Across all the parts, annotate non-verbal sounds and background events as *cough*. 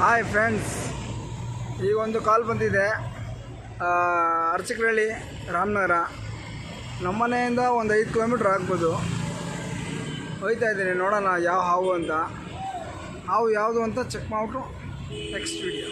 Hi friends ಈಗ ಒಂದು ಕಾಲ್ ಬಂದಿದೆ. ಅರ್ಚಕರಳ್ಳಿ ರಾಮನಗರ. ನಮ್ಮ ಮನೆಯಿಂದ ಒಂದು ಐದು ಕಿಲೋಮೀಟ್ರ್ ಆಗ್ಬೋದು. ಹೋಯ್ತಾ ಇದ್ದೀನಿ, ನೋಡೋಣ ಯಾವ ಹಾವು ಅಂತ. ಹಾವು ಯಾವುದು ಅಂತ ಚೆಕ್ ಮಾಡಿಬಿಟ್ಟು ನೆಕ್ಸ್ಟ್ ವಿಡಿಯೋ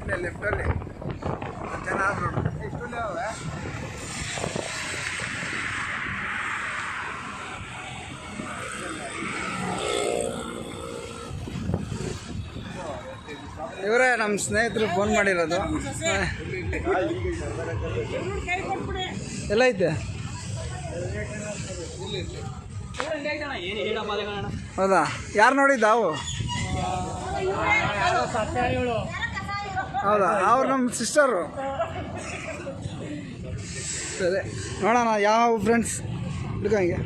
ಇಲ್ಲೇ ಲೆಫ್ಟಲ್ಲಿ ಜನ ಆದ್ರು ಇಷ್ಟಲ್ಲೇ ಅವೆ ಇವರೇ ನಮ್ಮ ಸ್ನೇಹಿತರು ಫೋನ್ ಮಾಡಿರೋದು. ಎಲ್ಲ ಐತೆ? ಹೌದಾ? ಯಾರು ನೋಡಿದ್ದು ಅವು? ಹೌದಾ? ಅವ್ರು ನಮ್ಮ ಸಿಸ್ಟರು ಸರಿ, ನೋಡೋಣ, ಯಾವ ಫ್ರೆಂಡ್ಸ್ ಹಿಡ್ಕೊಂಗೆ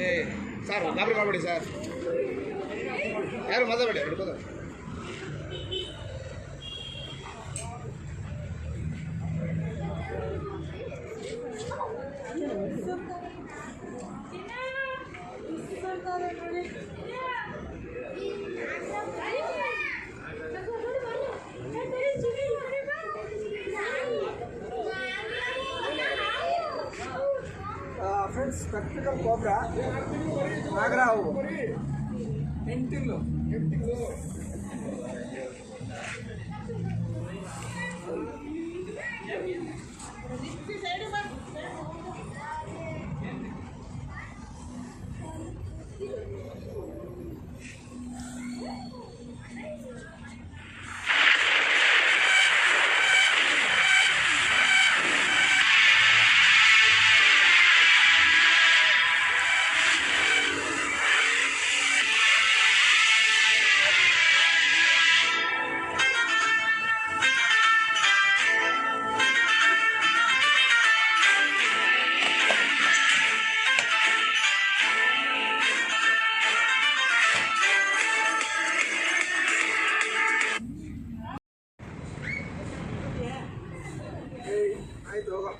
ಏ ಸರ್ ಗಾಬರಿ ಮಾಡಬೇಡಿ ಸರ್ ಯಾರು ಮಾತಾಡಬೇಡಿ ಹಿಡ್ಬೋದು ಫ್ರೆಂಡ್ಸ್ ಸ್ಪೆಕ್ಟಿಕಲ್ ಕೋಬ್ರಾ ನಾಗರ ಹಾವು ಎಂಟು ಯಾರು,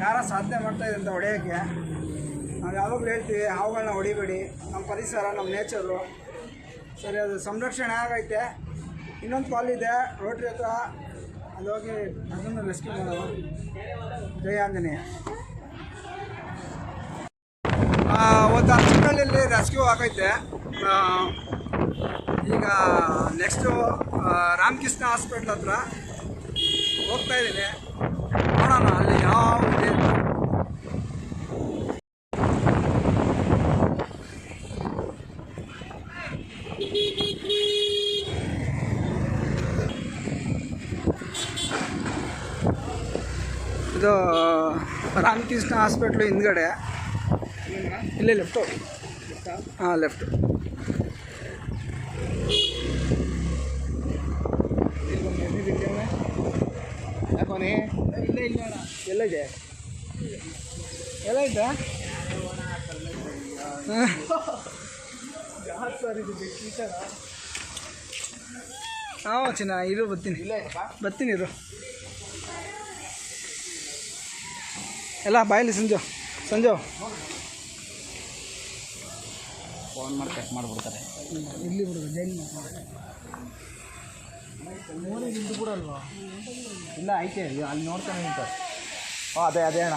ಯಾರ ಸಾಧನೆ ಮಾಡ್ತಾ ಅಂತ ಹೊಡೆಯೋಕ್ಕೆ. ನಾವು ಯಾವಾಗಲೂ ಹೇಳ್ತೀವಿ ಹಾವುಗಳನ್ನ ಹೊಡಿಬೇಡಿ. ನಮ್ಮ ಪರಿಸರ ನಮ್ಮ ನೇಚರು ಸರಿ, ಅದು ಸಂರಕ್ಷಣೆ ಆಗೈತೆ. ಇನ್ನೊಂದು ಕಾಲ್ ಇದೆ, ರೋಟ್ರಿ ಹತ್ರ ಅಲ್ಲಿ ಹೋಗಿ ಅದನ್ನು ರೆಸ್ಕ್ಯೂ ಮಾಡೋ ಒಂದು ಹಚ್ಚಿನಲ್ಲಿ ರೆಸ್ಕ್ಯೂ ಆಗೈತೆ. ಈಗ ನೆಕ್ಸ್ಟು ರಾಮಕೃಷ್ಣ ಹಾಸ್ಪಿಟ್ಲ್ ಹತ್ರ ಹೋಗ್ತಾ ಇದ್ದೀನಿ. ನೋಡೋಣ ಅಲ್ಲಿ ಯಾವ ಇದೆ ರಾಮಕೃಷ್ಣ ಹಾಸ್ಪಿಟ್ಲು ಹಿಂದ್ಗಡೆ. ಇಲ್ಲೇ ಲೆಫ್ಟು? ಹಾಂ ಲೆಫ್ಟ್. ಯಾಕೋನಿ ಇಲ್ಲ ಇಲ್ಲ ಎಲ್ಲ ಇದೆ ಎಲ್ಲ ಇದೆ ಹಾಂ ಚಿನ್ನ ಇರು ಬರ್ತೀನಿ. ಬರ್ತೀನಿ ಇರು. ಎಲ್ಲ ಬಾಯಲ್ಲಿ ಸಂಜು ಸಂಜು. ಫೋನ್ ಮಾಡಿ ಕಟ್ ಮಾಡಿಬಿಡ್ತಾರೆ. ಇಲ್ಲಿ ಬಿಡುದು ಅಲ್ವಾ ಇಲ್ಲ ಐತೆ ಅಲ್ಲಿ ನೋಡ್ತಾನೆ ಅಂತ. ಹಾಂ ಅದೇ ಅದೇ ಅಣ್ಣ.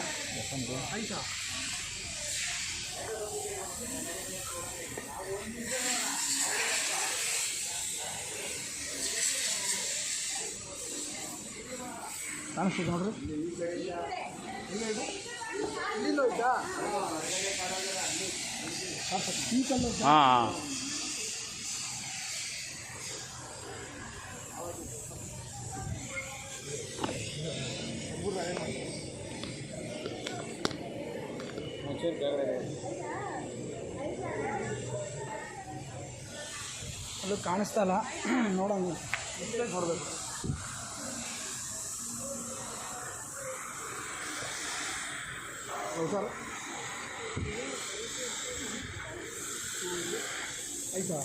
ಕಾಣಿಸ್ತಿದೆ ನೋಡ್ರಿ? ಹಾಂ. ಅದು ಕಾಣಿಸ್ತಾ ಇಲ್ಲ. ನೋಡೋಣ. ನೋಡ್ಬೇಕು ಹೌದು ಸರ್ ಆಯ್ತಾ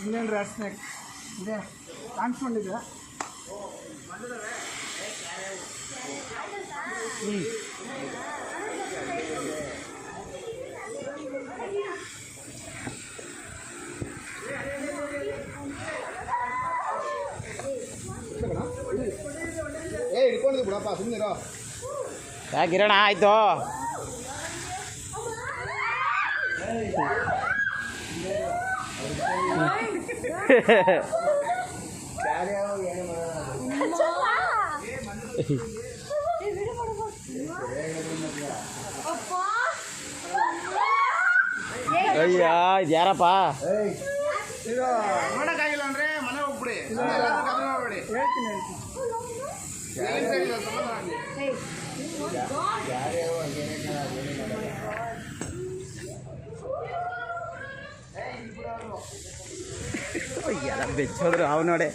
ಇಂಡಿಯನ್ ರ್ಯಾಟ್ ಸ್ನೇಕ್ ಇದೆ ಕಾಣಿಸ್ಕೊಂಡಿದೆ ಏ ಬಿಡಪ್ಪ ಸುಮ್ಮನಿರೋ ಯಾಕಿರೋಣ ಆಯಿತು. ಅಯ್ಯ ಇದು ಯಾರಪ್ಪ? ಇದು ಮಾಡೋಕ್ಕಾಗಿಲ್ಲ ಅಂದ್ರೆ ಮನೆ ಹೋಗ್ಬಿಡಿ. ಹೇಳ್ತೀನಿ ಹೇಳ್ತೀನಿ. ಎಲ್ಲ ಬೆಚ್ಚೋದ್ರು ನೋಡೆ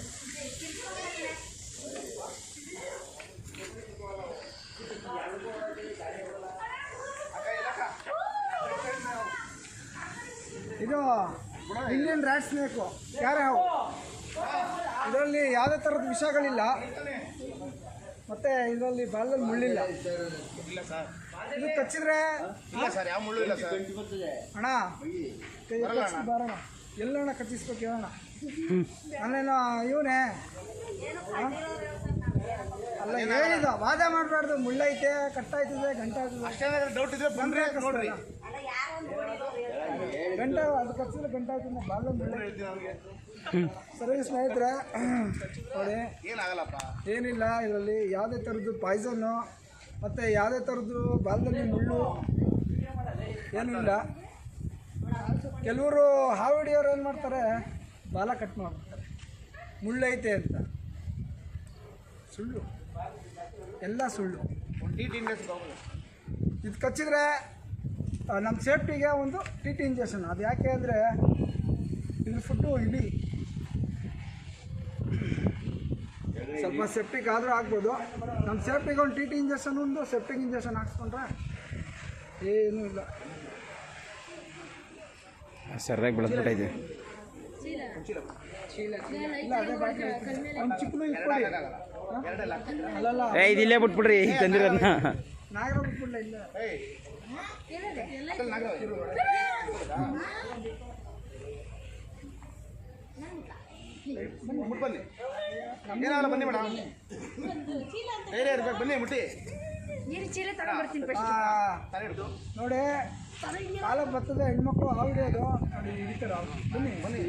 ಇದು ಇಂಡಿಯನ್ ರ್ಯಾಟ್ ಸ್ನೇಕು ಯಾರೇ ಹಾವು ಇದರಲ್ಲಿ ಯಾವುದೇ ಥರದ ವಿಷಗಳಿಲ್ಲ ಮತ್ತೆ ಇದರಲ್ಲಿ ಬಾಲದಲ್ಲಿ ಮುಳ್ಳಿಲ್ಲ. ಇದು ಕಚ್ಚಿದ್ರೆ ಇಲ್ಲ ಸರ್ ಯಾವ ಮುಳ್ಳು ಇಲ್ಲ ಸರ್. ಅಣ್ಣ ಕೈ ಬಾರಣ್ಣ. ಎಲ್ಲಣ್ಣ ಕಚ್ಚಿಸ್ಬೇಕು ಹೇಳೋಣ ನಾನೇನು ಇವನೇ? ಅಲ್ಲ ಹೇಳಿದ ವಾದ ಮಾಡಬಾರ್ದು. ಮುಳ್ಳೈತೆ ಕಟ್ಟಾಯ್ತದೆ ಗಂಟಾಯ್ತದೆ. ಅಷ್ಟೇ ಡೌಟ್ ಇದ್ರೆ ಬಂದ್ರೆ ನೋಡ್ರಿ. ಗಂಟ ಅದು ಬಾಲ ಸರಿ ಸ್ನೇಹಿತರೆ ನೋಡಿ. ಏನಾಗಲ್ಲಪ್ಪ ಏನಿಲ್ಲ ಇದರಲ್ಲಿ ಯಾವುದೇ ಥರದ್ದು ಪಾಯ್ಸನ್ನು ಮತ್ತು ಯಾವುದೇ ಥರದ್ದು ಬಾಲದಲ್ಲಿ ಮುಳ್ಳು ಏನಿಲ್ಲ ಕೆಲವರು ಹಾವು ಹಿಡಿಯೋರು ಏನು ಮಾಡ್ತಾರೆ ಬಾಲ ಕಟ್ ಮಾಡ್ಬಿಡ್ತಾರೆ. ಮುಳ್ಳೈತೆ ಅಂತ. ಸುಳ್ಳು. ಎಲ್ಲ ಸುಳ್ಳು. ಇದು ಕಚ್ಚಿದ್ರೆ ನಮ್ಮ ಸೇಫ್ಟಿಗೆ ಒಂದು ಟಿ ಟಿ ಇಂಜೆಕ್ಷನ್. ಅದು ಯಾಕೆ ಅಂದರೆ ಇದ್ರ ಫುಡ್ಡು ಇಲಿ ಸ್ವಲ್ಪ ಸೆಪ್ಟಿಕ್ ಆದರೂ ಆಗ್ಬೋದು. ನಮ್ಮ ಸೇಫ್ಟಿಗೆ ಒಂದು ಟಿ ಟಿ ಇಂಜೆಕ್ಷನ್ ಒಂದು ಸೆಪ್ಟಿಕ್ ಇಂಜೆಕ್ಷನ್ ಹಾಕ್ಸ್ಕೊಂಡ್ರೆ ಏನೂ ಇಲ್ಲ. ಸರಿಯಾಗಿ ಬೆಳೆದ್ಬಿಟ್ಟೈತೆ. ಇದಿಲ್ಲೇ ಬಿಟ್ಬಿಡ್ರಿ ತಂದಿರೋದನ್ನ ನಾಗರ ಬಿಟ್ಬಿಡ್ಲ ಇಲ್ಲ. ಏಯ್ ಅಸಲ್ ನಾಗರಾವ್ ಇರು. ಮುಟ್ ಬನ್ನಿ ಏನಾಗಲ್ಲ ಬನ್ನಿ ಮೇಡಮ್ ಧೈರ್ಯ ಇರ್ಬೇಕು ಬನ್ನಿ ಮುಟ್ಟಿ ನೋಡಿ ಕಾಲ ಬರ್ತದೆ ಹೆಣ್ಮಕ್ಳು ಅದು. ನೋಡಿ ಹಿಡಿತಾರೆ. ಬನ್ನಿ ಬನ್ನಿ.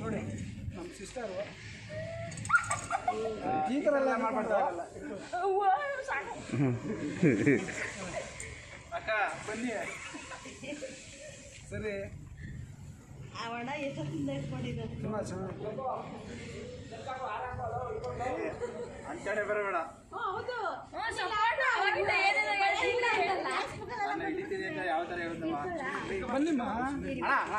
ನೋಡಿ ನಮ್ಮ ಸಿಸ್ಟರು ಈ ಥರ ಎಲ್ಲ ಮಾಡ್ಬಾರ್ದು *laughs* ಅಕ್ಕ ಬನ್ನಿ. ಸರಿ. ತುಂಬ ಚೆನ್ನಾಗಿ ಅಂತಾನೆ ಬರಬೇಡ ಯಾವ ಥರ ಹೇಳ್ತವ ಬನ್ನಿಮ್ಮ ಅಣ್ಣ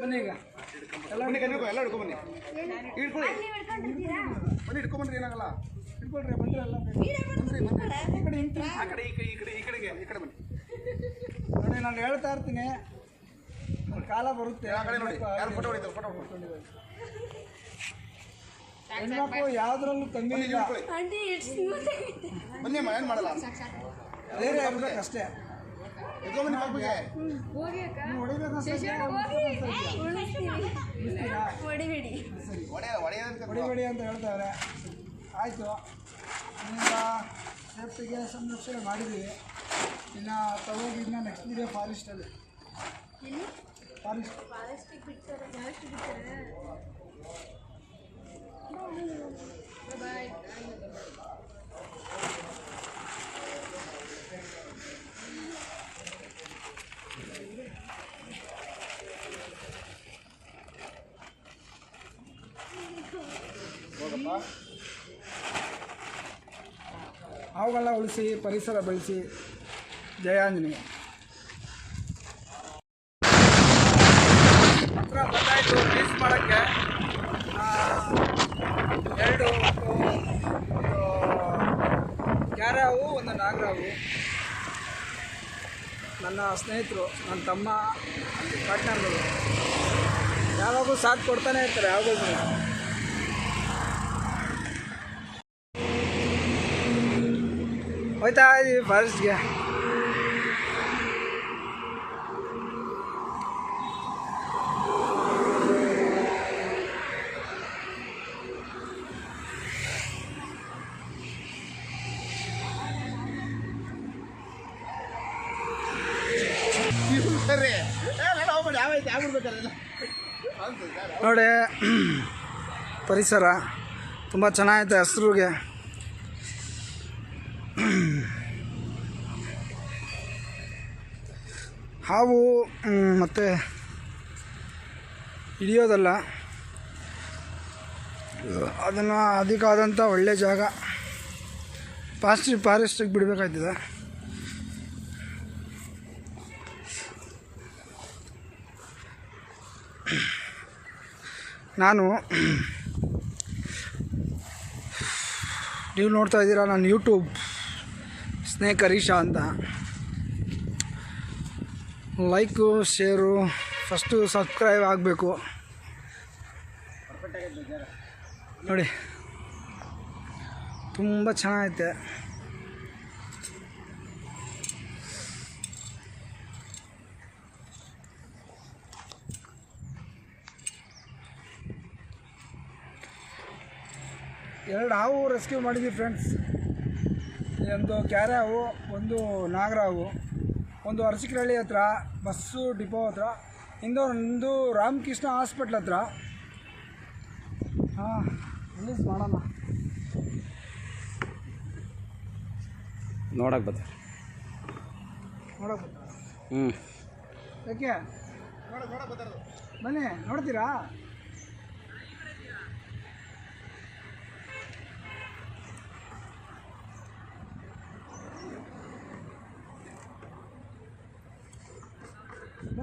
ಬನ್ನಿ ಈಗ. ಎಲ್ಲ ಬನ್ನಿ ಎಲ್ಲ ಹಿಡ್ಕೊ ಬನ್ನಿ. ಹಿಡ್ಕೊಳ್ಳಿ. ಅಲ್ಲಿ ಹಿಡ್ಕೊಂಡಿದ್ದೀರಾ? ಬನ್ನಿ ಹಿಡ್ಕೊಂಬಂದ್ರಿ ಏನಾಗಲ್ಲ. ಹಿಡ್ಕೊಳ್ರಿ ಬಂದ್ರೆ ಎಲ್ಲ ಬೇಕು. ಬಂದ್ರಿ ಬಂದ್ರಿ ಈ ಕಡೆ ಹಿಂಗೆ ಆ ಕಡೆ ಈ ಕಡೆ ಈ ಕಡೆ ಈ ಕಡೆಗೆ ಈ ಕಡೆ ಬನ್ನಿ. ನೋಡಿ ನಾನು ಹೇಳ್ತಾ ಇರ್ತೀನಿ. ಕಾಲ ಬರುತ್ತೆ. ಆ ಕಡೆ ನೋಡಿ. ಯಾರು ಫೋಟೋ ಹೊಡಿತಾರೆ? ಫೋಟೋ ಹೊಡ್ಕೊಂಡು ಹೆಣ್ಮಕ್ಳು ಯಾವ್ದ್ರಲ್ಲೂ ಕಮ್ಮಿ ಬನ್ನಿ ಇಲ್ಲ. ಬನ್ನಿ ಅಮ್ಮ ಏನು ಮಾಡಲ್ಲ? ಧೈರ್ಯ ಇರ್ಬೇಕು ಅಷ್ಟೇ. ಹೊಡಿಬೇಡಿ. ಹೊಡಿಬೇಡಿ ಅಂತ ಹೇಳ್ತಾರೆ. ಆಯಿತು. ಈಗ ಸೇಫ್ಟಿಗೆ ಸಂರಕ್ಷಣೆ ಮಾಡಿದ್ದೀವಿ ಇನ್ನು ತಗೋಗಿ ಇನ್ನು ನೆಕ್ಸ್ಟ್ ಇದೆ ಫಾರೆಸ್ಟಲ್ಲಿ ಫಾರೆಸ್ಟ್ ಫಾರೆಸ್ಟಿಗೆ ಬಿಡ್ತಾರೆ ಫಾರೆಸ್ಟಿಗೆ ಬಿಡ್ತಾರೆ. ಬಾಯ್ ಅವುಗಳನ್ನ ಉಳಿಸಿ, ಪರಿಸರ ಬೆಳೆಸಿ. ಜಯಾಂಜನೇಯ ಹತ್ರ ಬಂದಾಯಿತು ಟೇಸ್ಟ್ ಮಾಡೋಕ್ಕೆ. ಎರಡು ಕ್ಯಾರಾವು, ಒಂದು ನಾಗರಾವು. ನನ್ನ ಸ್ನೇಹಿತರು, ನನ್ನ ತಮ್ಮ ಪಾರ್ಟ್ನರ್ಗಳು ಯಾವಾಗೂ ಸಾಥ್ ಕೊಡ್ತಾನೆ ಇರ್ತಾರೆ, ಯಾವಾಗಲೂ ಹೋಯ್ತಾ ಇದೀವಿ ಫಾರೆಸ್ಟ್ಗೆ ಸರಿ ಏ ಬೇಡ ಹೋಗ್ಬೇಡಿ ಯಾವೈತೆ ಆಗ್ಬಿಡ್ಬೇಕಾರೆ ನೋಡಿ ಪರಿಸರ ತುಂಬ ಚೆನ್ನಾಗೈತೆ ಹಸ್ರುಗೆ. *clears throat* ಹಾವು ಮತ್ತು ಹಿಡಿಯೋದಲ್ಲ. ಅದನ್ನು ಅದಕ್ಕಾದಂಥ ಒಳ್ಳೆ ಜಾಗ. ಫಾಸ್ಟ್ ಫಾರೆಸ್ಟಿಗೆ ಬಿಡಬೇಕಾಯ್ತದೆ. ನಾನು *clears throat* ನೀವು ನೋಡ್ತಾ ಇದ್ದೀರಾ, ನಾನು ಯೂಟ್ಯೂಬ್ ಸ್ನೇಕ್ ಹರೀಶಾ ಅಂತ. ಲೈಕು ಶೇರು ಫಸ್ಟು ಸಬ್ಸ್ಕ್ರೈಬ್ ಆಗಬೇಕು. ನೋಡಿ. ತುಂಬ ಚೆನ್ನಾಗೈತೆ. ಎರಡು ಹಾವು ರೆಸ್ಕ್ಯೂ ಮಾಡಿದ್ವಿ ಫ್ರೆಂಡ್ಸ್ ಒಂದು ಕ್ಯಾರೆ ಹಾವು ಒಂದು ನಾಗರಾವು ಒಂದು ಅರಸಿಕರಳ್ಳಿ ಹತ್ರ ಬಸ್ಸು ಡಿಪೋ ಹತ್ರ ಇನ್ನೊಂದು ರಾಮಕೃಷ್ಣ ಹಾಸ್ಪಿಟ್ಲ್ ಹತ್ರ. ಹಾಂ ರಿಲೀಸ್ ಮಾಡೋಣ ನೋಡಕ್ಕೆ ಬರ್ತಾರೆ ನೋಡೋಕೆ ಹ್ಞೂ ಯಾಕೆ? ಬನ್ನಿ ನೋಡ್ತೀರಾ?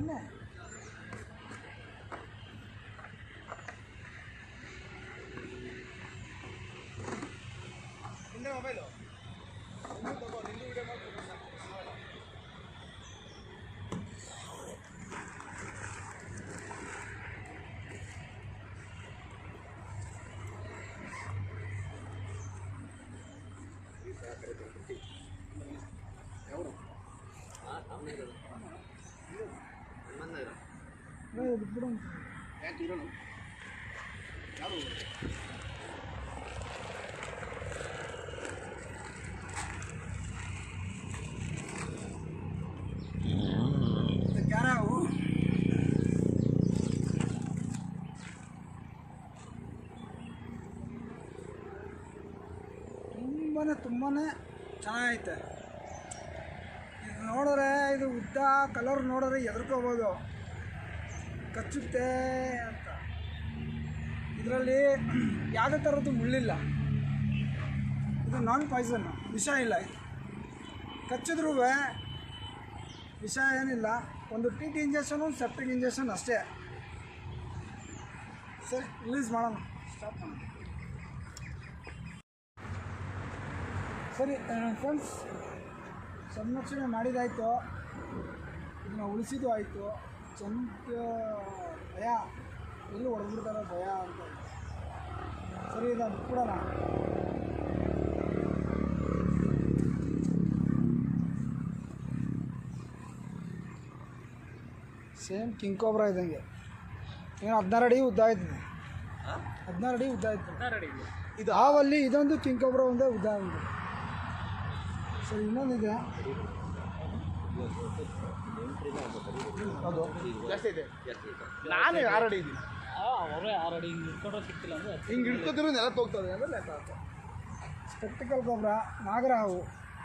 ಬನ್ನಿ ಏ, ಬಿಟ್ಬಿಡು. ಇದು ಕ್ಯಾರೆ ಹಾವು ತುಂಬಾ ತುಂಬಾ ಚೆನ್ನಾಗೈತೆ ಇದು ನೋಡಿದ್ರೆ ಇದು ಉದ್ದ ಕಲರ್ ನೋಡಿದ್ರೆ ಎದುರ್ಕೋಬೋದು ಕಚ್ಚುತ್ತೆ ಅಂತ. ಇದರಲ್ಲಿ ಯಾವುದೇ ಥರದ್ದು ಮುಳ್ಳಿಲ್ಲ. ಇದು ನಾನ್ ಪಾಯ್ಸನ್ ವಿಷ ಇಲ್ಲ ಇದು. ಕಚ್ಚಿದ್ರೂ ವಿಷ ಏನಿಲ್ಲ. ಒಂದು T T injection septic injection ಅಷ್ಟೇ. ಸರಿ ರಿಲೀಸ್ ಮಾಡೋಣ. ಸ್ಟಾಪ್ ಮಾಡೋಣ. ಸರಿ ಫ್ರೆಂಡ್ಸ್ ಸಂರಕ್ಷಣೆ ಮಾಡಿದಾಯಿತು. ಇದನ್ನ ಉಳಿಸಿದ್ದು ಆಯಿತು. ಚಂದ ಭಯ. ಎಲ್ಲಿ ಹೊಡೆದ್ಬಿಡ್ತಾರೋ ಭಯ ಅಂತ. ಸರಿ ಅದು ಬಿಟ್ಬಿಡೋಣ ಸೇಮ್ ಕಿಂಕೋಬ್ರ ಕೋಬ್ರಾ ಇದ್ದಂಗೆ. ಏನು ಹದಿನಾರು ಅಡಿ ಉದ್ದ ಆಯ್ತದೆ ಹದಿನಾರು ಅಡಿ ಉದ್ದ ಆಯ್ತು. ಇದು ಹಾವಲ್ಲಿ ಇದೊಂದು ಕಿಂಕೋಬ್ರ ಒಂದೇ ಉದಾಹರಣೆ ಸರಿ ಇನ್ನೊಂದಿದೆ ಅದು. ಜಾಸ್ತಿ ಇದೆ ನಾನು ಆರಡಿ ಇದ್ದೀನಿ. ಅವರೇ ಆಲ್ರೆಡಿ ಹಿಂಗೆ ಇಟ್ಕೊಂಡ್ರೆ ಸಿಕ್ತಿಲ್ಲ ಅಂದರೆ ಹಿಂಗೆ ಹಿಡ್ಕೊತಿರೋ ನೆಲ ಹೋಗ್ತದೆ ಅಂದ್ರೆ ಲೆಕ್ಕ. ಸ್ಪೆಕ್ಟಿಕಲ್ ಗೊಬ್ಬರ ನಾಗರ ಹಾವು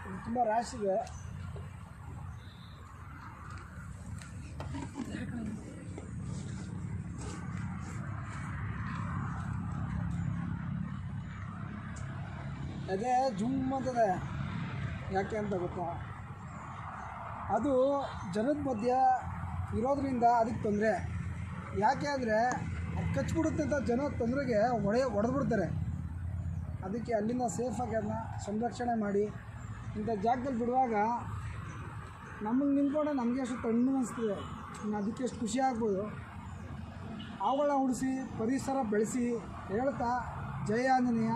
ಇದು ತುಂಬ ರ್ಯಾಶ್ ಇದೆ. ಅದೇ ಜುಮ್ ಅಂತದೆ. ಯಾಕೆ ಅಂತ ಗೊತ್ತಾ? ಅದು ಜನದ ಮಧ್ಯೆ ಇರೋದ್ರಿಂದ ಅದಕ್ಕೆ ತೊಂದರೆ. ಯಾಕೆ ಅಂದರೆ ಅದು ಕಚ್ಬಿಡುತ್ತೆ ಅಂತ ಜನ ತೊಂದರೆಗೆ ಒಡೆ ಹೊಡೆದ್ಬಿಡ್ತಾರೆ. ಅದಕ್ಕೆ ಅಲ್ಲಿಂದ ಸೇಫಾಗಿ ಅದನ್ನ ಸಂರಕ್ಷಣೆ ಮಾಡಿ. ಇಂಥ ಜಾಗದಲ್ಲಿ ಬಿಡುವಾಗ ನಮಗೆ ನಿಂತ್ಕೊಂಡೆ ನಮಗೆ ಎಷ್ಟು ತಣ್ಣು ಅನಿಸ್ತದೆ. ಅದಕ್ಕೆ ಎಷ್ಟು ಖುಷಿ ಆಗ್ಬೋದು. ಅವುಗಳನ್ನ ಉಳಿಸಿ, ಪರಿಸರ ಬೆಳೆಸಿ ಹೇಳ್ತಾ, ಜಯ ಆಂಜನೇಯ.